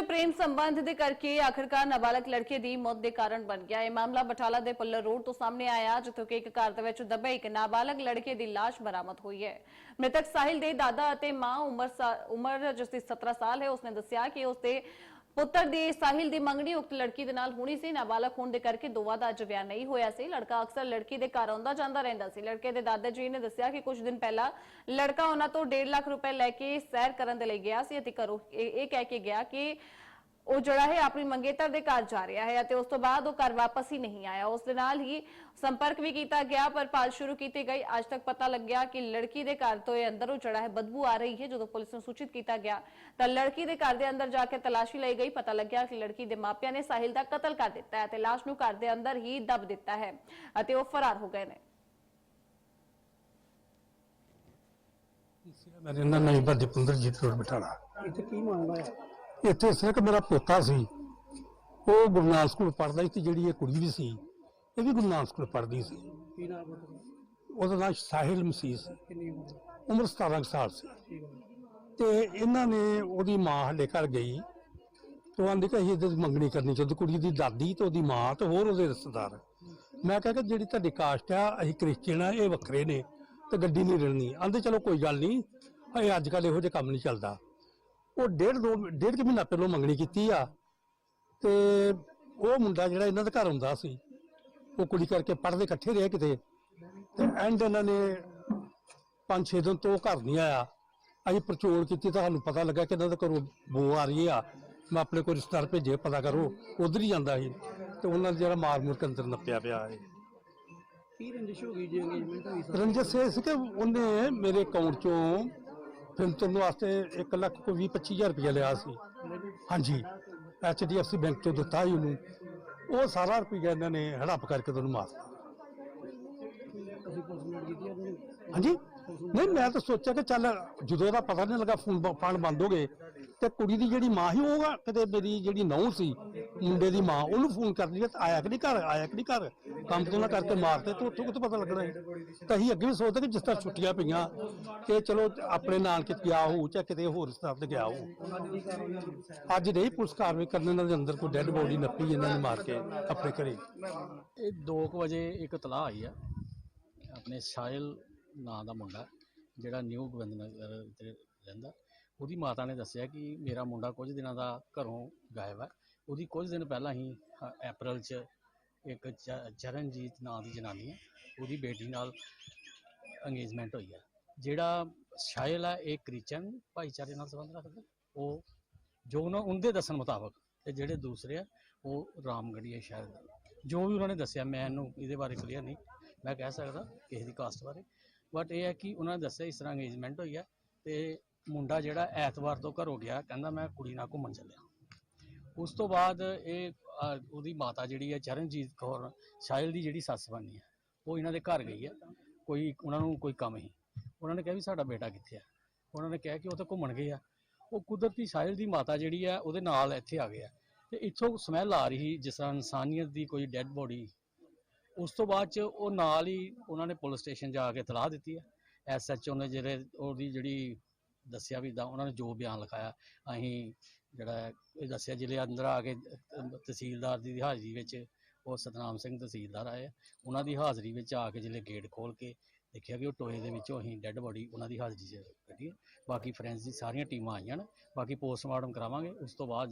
ਪ੍ਰੇਮ ਸੰਬੰਧ ਦੇ ਕਰਕੇ ਆਖਰਕਾਰ ਨਾਬਾਲਗ ਲੜਕੇ ਦੀ ਮੌਤ ਦੇ ਕਾਰਨ ਬਣ ਗਿਆ। ਇਹ ਮਾਮਲਾ ਬਟਾਲਾ ਦੇ ਪੁੱਲਰ ਰੋਡ ਤੋਂ ਸਾਹਮਣੇ ਆਇਆ, ਜਿੱਥੋਂ ਕਿ ਇੱਕ ਘਰ ਦੇ ਵਿੱਚ ਦੱਬੇ ਇੱਕ ਨਾਬਾਲਗ ਲੜਕੇ ਦੀ ਲਾਸ਼ ਬਰਾਮਦ ਹੋਈ ਹੈ। ਮ੍ਰਿਤਕ ਸਾਹਿਲ ਦੇ ਦਾਦਾ ਅਤੇ ਮਾਂ ਉਮਰ ਸਾ- ਉਮਰ ਜਿਸ ਦੀ 17 ਸਾਲ ਹੈ, ਉਸਨੇ ਦੱਸਿਆ ਕਿ ਉਸਦੇ ਪੁੱਤਰ ਦੀ ਸਾਹਿਲ ਦੀ ਮੰਗਣੀ ਉਕਤ ਲੜਕੀ ਦੇ ਨਾਲ ਹੋਣੀ ਸੀ। ਨਾਬਾਲਗ ਹੋਣ ਦੇ ਕਰਕੇ ਦੋਵਾਂ ਦਾ ਅੱਜ ਵਿਆਹ ਨਹੀਂ ਹੋਇਆ ਸੀ। ਲੜਕਾ ਅਕਸਰ ਲੜਕੀ ਦੇ ਘਰ ਆਉਂਦਾ ਜਾਂਦਾ ਰਹਿੰਦਾ ਸੀ। ਲੜਕੇ ਦੇ ਦਾਦਾ ਜੀ ਨੇ ਦੱਸਿਆ ਕਿ ਕੁਝ ਦਿਨ ਪਹਿਲਾਂ ਲੜਕਾ ਉਹਨਾਂ ਤੋਂ 1.5 ਲੱਖ ਰੁਪਏ ਲੈ ਕੇ ਸੈਰ ਕਰਨ ਦੇ ਲਈ ਗਿਆ ਸੀ ਅਤੇ ਘਰੋਂ ਇਹ ਇਹ ਕਹਿ ਕੇ ਗਿਆ ਕਿ ਉਹ ਜਿਹੜਾ ਹੈ ਆਪਣੀ ਮੰਗੇਤਰ ਦੇ ਘਰ ਜਾ ਰਿਹਾ ਹੈ ਅਤੇ ਉਸ ਤੋਂ ਬਾਅਦ ਉਹ ਘਰ ਵਾਪਸ ਹੀ ਨਹੀਂ ਆਇਆ। ਉਸ ਦੇ ਨਾਲ ਹੀ ਸੰਪਰਕ ਵੀ ਕੀਤਾ ਗਿਆ ਪਰ ਭਾਲ ਸ਼ੁਰੂ ਕੀਤੀ ਗਈ। ਅੱਜ ਤੱਕ ਪਤਾ ਲੱਗਿਆ ਕਿ ਲੜਕੀ ਦੇ ਘਰ ਤੋਂ ਇਹ ਅੰਦਰੋਂ ਜਿਹੜਾ ਹੈ ਬਦਬੂ ਆ ਰਹੀ ਹੈ ਜਦੋਂ ਪੁਲਿਸ ਨੂੰ ਸੂਚਿਤ ਕੀਤਾ ਗਿਆ। ਤਾਂ ਲੜਕੀ ਦੇ ਘਰ ਦੇ ਅੰਦਰ ਜਾ ਕੇ ਤਲਾਸ਼ੀ ਲਈ ਗਈ। ਪਤਾ ਲੱਗਿਆ ਕਿ ਲੜਕੀ ਦੇ ਮਾਪਿਆਂ ਨੇ ਸਾਹਿਲ ਦਾ ਕਤਲ ਕਰ ਦਿੱਤਾ ਹੈ ਤੇ ਲਾਸ਼ ਨੂੰ ਘਰ ਦੇ ਅੰਦਰ ਹੀ ਦਬ ਦਿੱਤਾ ਹੈ ਅਤੇ ਉਹ ਫਰਾਰ ਹੋ ਗਏ ਨੇ। ਮੈਂ ਰਹਿੰਦਾ ਨਵੀਂ ਭੱਦੀ ਪੁੰਦਰਜੀਤ ਰੋਡ ਬਟਾਲਾ ਇੱਥੇ ਕੀ ਮਾਮਲਾ ਹੈ? ਇੱਥੇ ਸਿਰਫ ਮੇਰਾ ਪੋਤਾ ਸੀ। ਉਹ ਗੁਰੂ ਨਾਨਕ ਸਕੂਲ ਪੜ੍ਹਦਾ ਸੀ ਤੇ ਜਿਹੜੀ ਇਹ ਕੁੜੀ ਵੀ ਸੀ ਇਹ ਵੀ ਗੁਰੂ ਨਾਨਕ ਸਕੂਲ ਪੜ੍ਹਦੀ ਸੀ। ਕੀ ਨਾਮ ਹੈ ਤੁਹਾਡਾ? ਉਹਦਾ ਨਾਮ ਸਾਹਿਲ ਮਸੀਹ ਸੀ। ਕਿੰਨੀ ਉਮਰ ਹੈ? ਉਮਰ 17 ਕੁ ਸਾਲ ਸੀ। ਠੀਕ ਹੈ। ਤੇ ਇਹਨਾਂ ਨੇ ਉਹਦੀ ਮਾਂ ਹਲੇ ਘਰ ਗਈ। ਤੇ ਉਹ ਆਂਦੀ ਕਿ ਅਸੀਂ ਇਹਦੀ ਮੰਗਣੀ ਕਰਨੀ ਚਾਹੁੰਦੇ ਕੁੜੀ ਦੀ ਦਾਦੀ ਤੇ ਉਹਦੀ ਮਾਂ ਤੇ ਹੋਰ ਉਹਦੇ ਰਿਸ਼ਤੇਦਾਰ। ਮੈਂ ਕਿਹਾ ਕਿ ਜਿਹੜੀ ਤੁਹਾਡੀ ਕਾਸਟ ਆ ਅਸੀਂ ਕ੍ਰਿਸਚੀਅਨ ਆ ਇਹ ਵੱਖਰੇ ਨੇ ਤੇ ਗੱਡੀ ਨਹੀਂ ਰਹਿਣੀ। ਆਂਦੇ ਚਲੋ ਕੋਈ ਗੱਲ ਨਹੀਂ ਇਹ ਅੱਜ ਕੱਲ ਇਹੋ ਜਿਹਾ ਕੰਮ ਨਹੀਂ ਚੱਲਦਾ। ਉਹ ਡੇਢ ਦੋ ਡੇਢ ਕੁ ਮਹੀਨਾ ਪਹਿਲਾਂ ਮੰਗਣੀ ਕੀਤੀ ਆ ਤੇ ਉਹ ਮੁੰਡਾ ਜਿਹੜਾ ਇਹਨਾਂ ਦੇ ਘਰ ਹੁੰਦਾ ਸੀ ਉਹ ਕੁੜੀ ਕਰਕੇ ਪੜ੍ਹਦੇ ਇਕੱਠੇ ਰਹੇ ਕਿਤੇ ਤੇ ਐਂਡ ਇਹਨਾਂ ਨੇ ਪੰਜ ਛੇ ਦਿਨ ਤੋਂ ਘਰ ਨਹੀਂ ਆਇਆ। ਅਸੀਂ ਪਰਚੋਲ ਕੀਤੀ ਤਾਂ ਸਾਨੂੰ ਪਤਾ ਲੱਗਾ ਕਿ ਇਹਨਾਂ ਦੇ ਘਰੋਂ ਬੋ ਆ ਰਹੀ ਆ। ਮੈਂ ਆਪਣੇ ਕੋਈ ਰਿਸ਼ਤੇਦਾਰ ਭੇਜੇ ਪਤਾ ਕਰੋ ਉਧਰ ਹੀ ਜਾਂਦਾ ਸੀ ਤੇ ਉਹਨਾਂ ਨੇ ਜਿਹੜਾ ਮਾਰ ਮੁਰ ਕੇ ਅੰਦਰ ਨੱਪਿਆ ਪਿਆ ਹੈ ਕੀ ਰੰਜਿਸ਼ ਹੋ ਗਈ ਜੀ ਅੰਗੇਜਮੈਂਟ ਹੋਈ ਸਰ? ਰੰਜਸ ਇਹ ਸੀ ਕਿ ਉਹਨੇ ਮੇਰੇ ਅਕਾਊਂਟ ਚੋਂ ਫਿਲਮ ਤੁਰਨ ਵਾਸਤੇ 1 ਲੱਖ ਕੋਈ 20 25000 ਰੁਪਇਆ ਲਿਆ ਸੀ। ਹਾਂਜੀ। ਐਚਡੀਐਫਸੀ ਬੈਂਕ ਤੋਂ ਦਿੱਤਾ ਸੀ ਉਹਨੂੰ। ਉਹ ਸਾਰਾ ਰੁਪਇਆ ਇਹਨਾਂ ਨੇ ਹੜੱਪ ਕਰਕੇ ਤੁਹਾਨੂੰ ਮਾਰਤਾ ਕੀਤੀ ਉਹਨੂੰ ਹਾਂਜੀ। ਨਹੀਂ ਮੈਂ ਤਾਂ ਸੋਚਿਆ ਕਿ ਚੱਲ ਜਦੋਂ ਉਹਦਾ ਪਤਾ ਨਹੀਂ ਲੱਗਾ ਫੋਨ ਫੰਡ ਬੰਦ ਹੋ ਗਏ। ਤੇ ਕੁੜੀ ਦੀ ਜਿਹੜੀ ਮਾਂ ਸੀ, ਉਹ ਕਿਤੇ ਮੇਰੀ ਜਿਹੜੀ ਨੌਂ ਸੀ, ਮੁੰਡੇ ਦੀ ਮਾਂ, ਉਹਨੂੰ ਫੋਨ ਕਰਦੀ ਲਿਆ ਆਇਆ ਕਿ ਨਹੀਂ ਘਰ, ਆਇਆ ਕਿ ਨਹੀਂ ਘਰ? ਕੰਮ ਤੋਂ ਨਾ ਕਰਕੇ ਮਾਰਤੇ, ਤੇ ਉੱਥੋਂ ਕਿੱਥੋਂ ਪਤਾ ਲੱਗਣਾ ਸੀ? ਤਾਂ ਅਸੀਂ ਅੱਗੇ ਵੀ ਸੋਚਦੇ ਕਿ ਜਿਸ ਤਰ੍ਹਾਂ ਛੁੱਟੀਆਂ ਪਈਆਂ, ਕਿ ਚਲੋ ਆਪਣੇ ਨਾਨਕੇ ਗਿਆ ਹੋਊ ਜਾਂ ਕਿਤੇ ਹੋਰ ਰਿਸ਼ਤੇਦਾਰ ਤੇ ਗਿਆ ਹੋਊ। ਅੱਜ ਨਹੀਂ, ਪੁਲਿਸ ਕਾਰਵਾਈ ਕਰਨ ਇਹਨਾਂ ਦੇ ਅੰਦਰ ਕੋਈ ਡੈੱਡ ਬੋਡੀ ਨੱਪੀ ਇਹਨਾਂ ਨੇ ਮਾਰ ਕੇ ਆਪਣੇ ਘਰੇ। ਇਹ 2 ਵਜੇ ਇੱਕ ਤਲਾਹ ਆਈ ਆ, ਆਪਣੇ ਸਾਇਲ ਨਾਂ ਦਾ ਮੁੰਡਾ, ਜਿਹੜਾ ਨਿਊ ਗੋਬਿੰਦ ਨਗਰ ਤੇ ਰਹਿੰਦਾ। ਉਹਦੀ ਮਾਤਾ ਨੇ ਦੱਸਿਆ ਕਿ ਮੇਰਾ ਮੁੰਡਾ ਕੁਝ ਦਿਨਾਂ ਦਾ ਘਰੋਂ ਗਾਇਬ ਹੈ ਉਹਦੀ ਕੁਝ ਦਿਨ ਪਹਿਲਾਂ ਹੀ ਅ, ਅਪ੍ਰੈਲ 'ਚ ਇੱਕ ਚ- ਚਰਨਜੀਤ ਨਾਂ ਦੀ ਜਨਾਨੀ ਹੈ ਉਹਦੀ ਬੇਟੀ ਨਾਲ ਅੰਗੇਜਮੈਂਟ ਹੋਈ ਹੈ ਜਿਹੜਾ ਸਾਇਲ ਹੈ ਇਹ ਕ੍ਰਿਸਚਨ ਭਾਈਚਾਰੇ ਨਾਲ ਸੰਬੰਧ ਰੱਖਦਾ। ਉਹ ਜੋ ਉਹਨਾਂ ਉਹਦੇ ਦੱਸਣ ਮੁਤਾਬਕ ਤੇ ਜਿਹੜੇ ਦੂਸਰੇ ਆ ਉਹ ਰਾਮਗੜੀਏ ਸ਼ਹਿਰ ਦਾ। ਜੋ ਵੀ ਉਹਨਾਂ ਨੇ ਦੱਸਿਆ ਮੈਂ ਇਹਨੂੰ ਇਹਦੇ ਬਾਰੇ ਕਲੀਅਰ ਨਹੀਂ। ਮੈਂ ਕਹਿ ਸਕਦਾ ਕਿਸੇ ਦੀ ਕਾਸਟ ਬਾਰੇ। ਬਟ ਇਹ ਹੈ ਕਿ ਉਹਨਾਂ ਨੇ ਦੱਸਿਆ ਇਸ ਤਰ੍ਹਾਂ ਅੰਗੇਜਮੈਂਟ ਹੋਈ ਹੈ ਤੇ ਮੁੰਡਾ ਜਿਹੜਾ ਐਤਵਾਰ ਤੋਂ ਘਰੋਂ ਗਿਆ ਕਹਿੰਦਾ ਮੈਂ ਕੁੜੀ ਨਾਲ ਘੁੰਮਣ ਚੱਲਿਆ। ਉਸ ਤੋਂ ਬਾਅਦ ਇਹ ਅਹ, ਉਹਦੀ ਮਾਤਾ ਜਿਹੜੀ ਹੈ ਚਰਨਜੀਤ ਕੌਰ ਸ਼ਾਹਿਲ ਦੀ ਜਿਹੜੀ ਸੱਸ ਬਣੀ ਹੈ ਉਹ ਇਹਨਾਂ ਦੇ ਘਰ ਗਈ ਹੈ। ਕੋਈ ਉਹਨਾਂ ਨੂੰ ਕੋਈ ਕੰਮ ਹੀ ਉਹਨਾਂ ਨੇ ਕਿਹਾ ਵੀ ਸਾਡਾ ਬੇਟਾ ਕਿੱਥੇ ਆ? ਉਹਨਾਂ ਨੇ ਕਿਹਾ ਕਿ ਉਹ ਤਾਂ ਘੁੰਮਣ ਗਏ ਆ। ਉਹ ਕੁਦਰਤੀ ਸਾਹਿਲ ਦੀ ਮਾਤਾ ਜਿਹੜੀ ਆ ਉਹਦੇ ਨਾਲ ਇੱਥੇ ਆ ਗਿਆ। ਤੇ ਇੱਥੋਂ ਸਮੈਲ ਆ ਰਹੀ ਜਿਸ ਤਰ੍ਹਾਂ ਇਨਸਾਨੀਅਤ ਦੀ ਕੋਈ ਡੈੱਡ ਬੋਡੀ। ਉਸ ਤੋਂ ਬਾਅਦ ਚ ਉਹ ਨਾਲ ਹੀ ਉਹਨਾਂ ਨੇ ਪੁਲਿਸ ਸਟੇਸ਼ਨ ਜਾ ਕੇ ਤਲਾਹ ਦਿੱਤੀ ਹੈ। ਐਸਐਚਓ ਨੇ ਜਿਹੜੇ ਉਹਦੀ ਜਿਹੜੀ ਦੱਸਿਆ ਵੀ ਦਾ ਉਹਨਾਂ ਨੇ ਜੋ ਬਿਆਨ ਲਿਖਾਇਆ, ਅਸੀਂ ਜਿਹੜਾ ਇਹ ਦੱਸਿਆ ਜ਼ਿਲ੍ਹੇ ਅੰਦਰ ਆ ਕੇ, ਤਹਿਸੀਲਦਾਰ ਦੀ ਹਾਜ਼ਰੀ ਵਿੱਚ ਉਹ ਸਤਨਾਮ ਸਿੰਘ ਤਹਿਸੀਲਦਾਰ ਆਏ ਉਹਨਾਂ ਦੀ ਹਾਜ਼ਰੀ ਵਿੱਚ ਆ ਕੇ ਜਿਹੜੇ ਗੇਟ ਖੋਲ ਕੇ ਦੇਖਿਆ ਕਿ ਉਹ ਟੋਏ ਦੇ ਵਿੱਚੋਂ ਅਸੀਂ ਡੈੱਡ ਬੋਡੀ ਉਹਨਾਂ ਦੀ ਹਾਜ਼ਰੀ 'ਚ ਕੱਢੀ ਬਾਕੀ ਫਰੈਂਸ ਦੀ ਸਾਰੀਆਂ ਟੀਮਾਂ ਆਈਆਂ ਨੇ, ਬਾਕੀ ਪੋਸਟਮਾਰਟਮ ਕਰਾਵਾਂਗੇ, ਉਸ ਤੋਂ ਬਾਅਦ